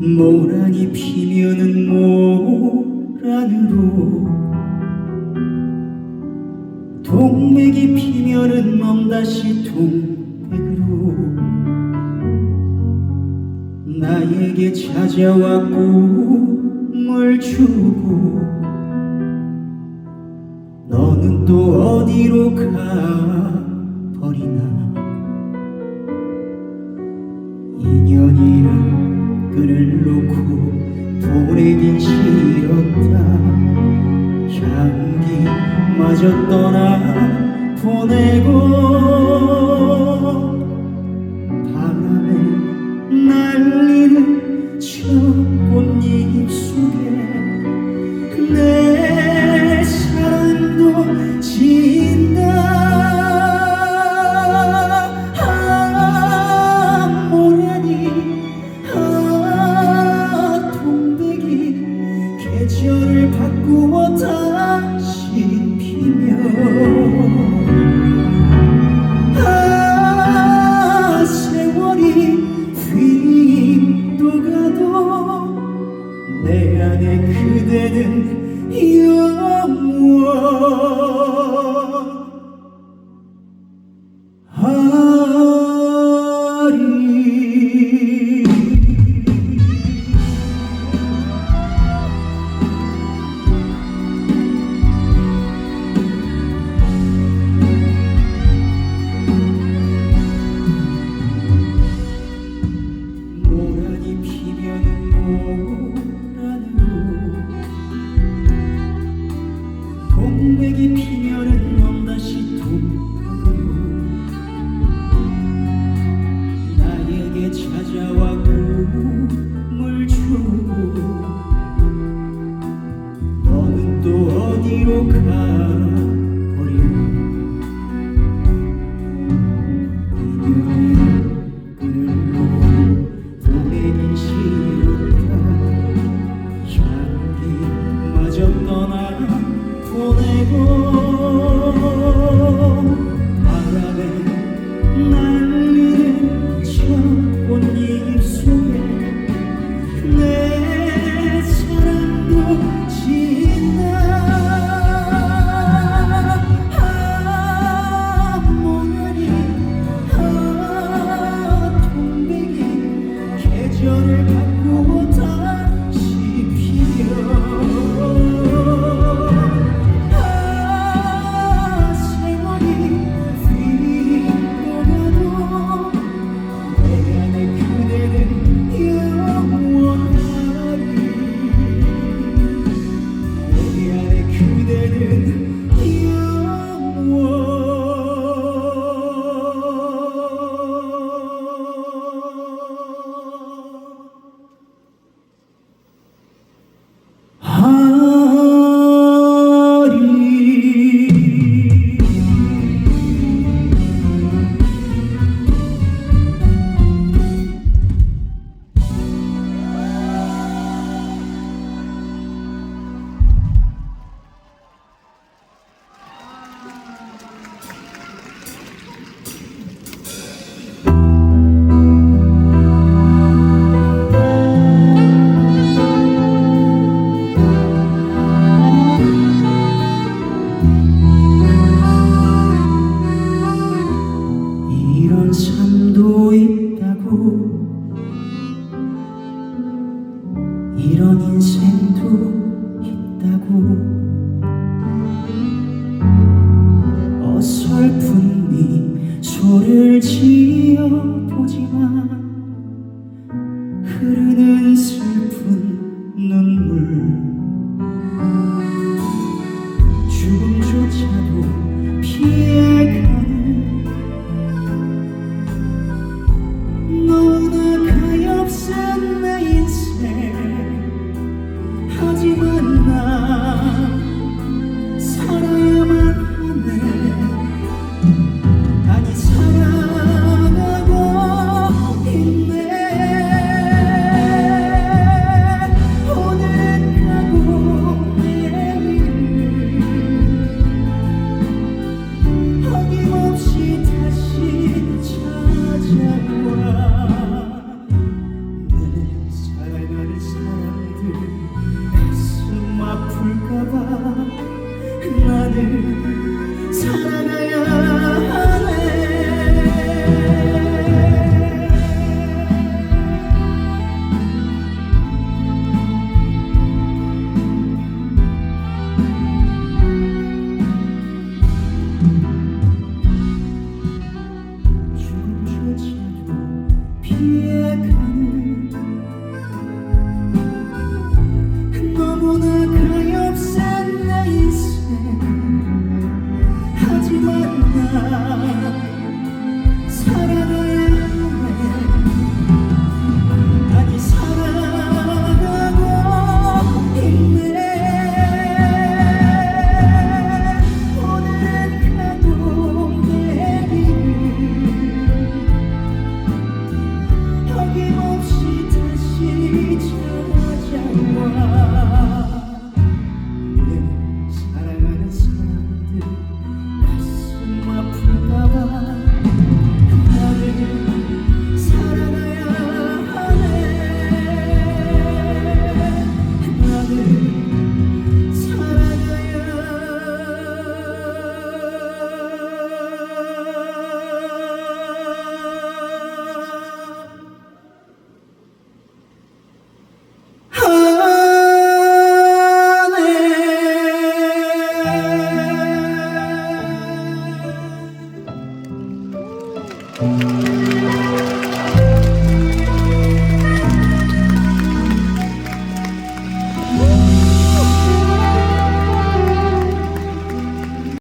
모란이 피면은 모란으로. 동백이 피면은 멈다시 동백으로. 나에게 찾아와 꿈을 주고. 너는 또 어디로 가버리나. 인연이 그를 놓고 보내긴 싫었다. 향기마저 떠나 보내고 바람에 날리는 저 꽃잎 속에 내 사랑도 지 안에 그대는 영원 눈을 지어보지만 흐르는 슬픈 눈물. 我